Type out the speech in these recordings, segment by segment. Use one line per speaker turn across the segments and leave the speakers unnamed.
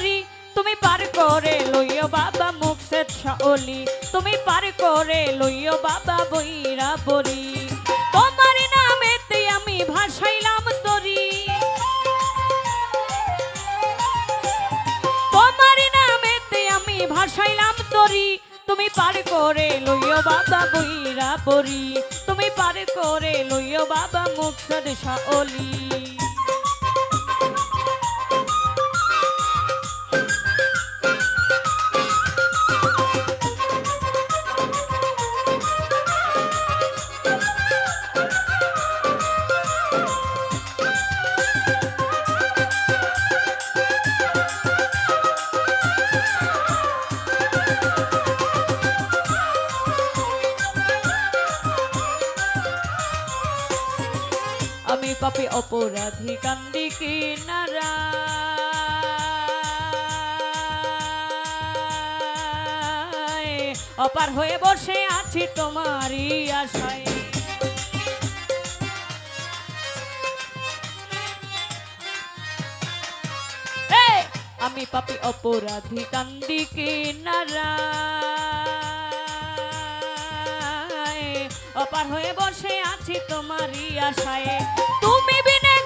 তরি তুমি পার করে লইও বাবা মুখ অলি তুমি পার করে লইও বাবা বইরা বরি তোমার নামেতে আমি ভাসাইলাম তরি। তোমার নামেতে আমি ভাসাইলাম তরি। তুমি পার করে লইও বাবা বইরা বরি তুমি পার করে লইও বাবা মুখ সদসা পাপি অপরাধী কান্দি কিনারা অপার হয়ে বসে আছি তোমারই আশায়। আমি পাপি অপরাধী কান্দি কিনারা অপার হয়ে বসে আছি তোমারই আশায়।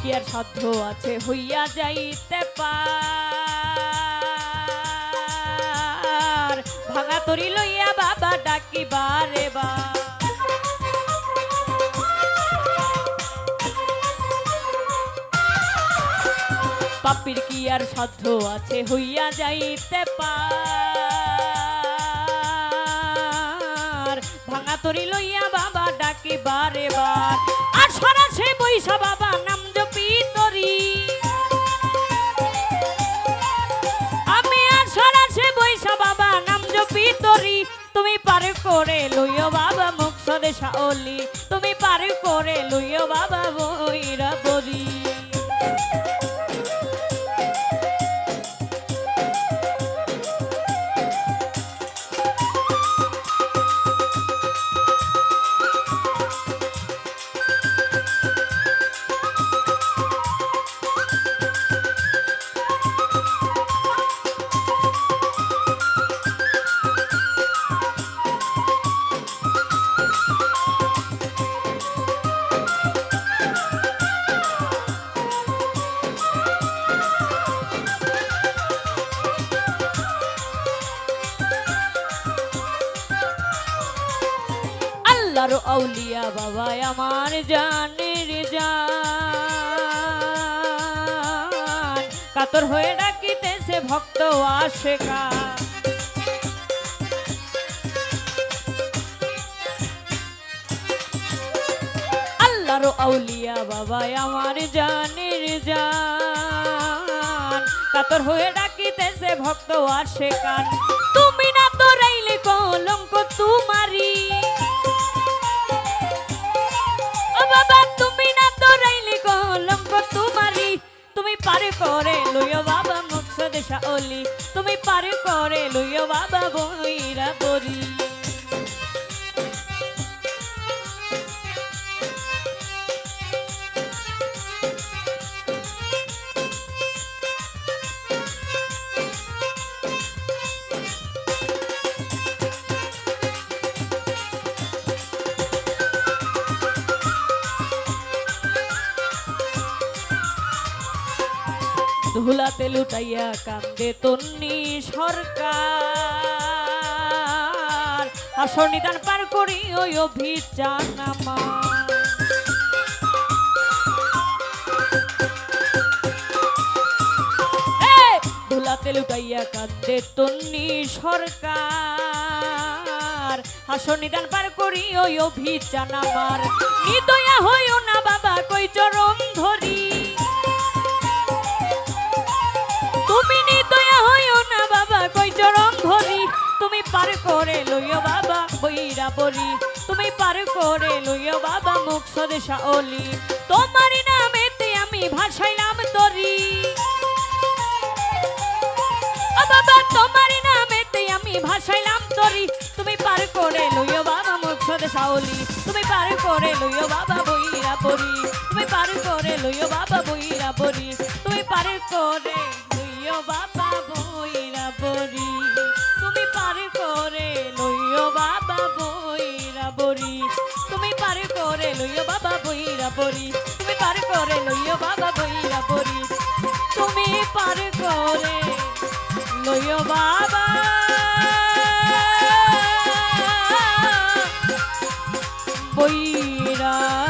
কি আর সাধ্য আছে হইয়া যাইতে পার? ভাঙা তরি লইয়া বাবা ডাকি বারে বা। পাপির কি আর সাধ্য আছে হইয়া যাইতে পার? ভাঙা তরি লইয়া বাবা ডাকি বারে বার আর সারা সে বৈশা বাবা নাম লইও বাবা মুখ সদেশা অলি তুমি পারি করে লইও বাবা আল্লাহর আউলিয়া বাবা আমার জানের জান। কাতর হয়ে ডাকিতেছে ভক্ত আশেকা। আল্লাহর আউলিয়া বাবা আমার জানের জান। কাতর হয়ে ডাকিতেছে ভক্ত আশেকান। তুমি না তো রাইলে কলঙ্ক তোমারি অলি তুমি পারে করে লইও বাবা বইরা ধুলাতে লুটাইয়া কান্দে তন্নি সরকার। আসর নিদান পার করি ওই অভিযান আমার ধুলাতে লুটাইয়া কান্দে তন্নি সরকার। হাসো নিদান পার করি ওই অভিযান আমার নিদয়া হইও না বাবা, কই চরম পার করে লইও বাবা, বইরা বরি তুমি পার করে লইও বাবা, মুখ স্বদেশা অলি তোমার নামেতে আমি ভাসাইলাম তরি বাবা, তোমার নামেতে আমি ভাসাইলাম তরি তুমি পার করে লইও বাবা, মুখ স্বদেশা অলি তুমি পার করে লইও বাবা, বইরা বরি তুমি পার করে লইও বাবা, বইরা বরি তুমি পার করে লইও বাবা, বইরা লইও বাবা বইরা পরি। তুমি পার করে লইও বাবা বইরা পরি। তুমি পার করে লইও বাবা। বইরা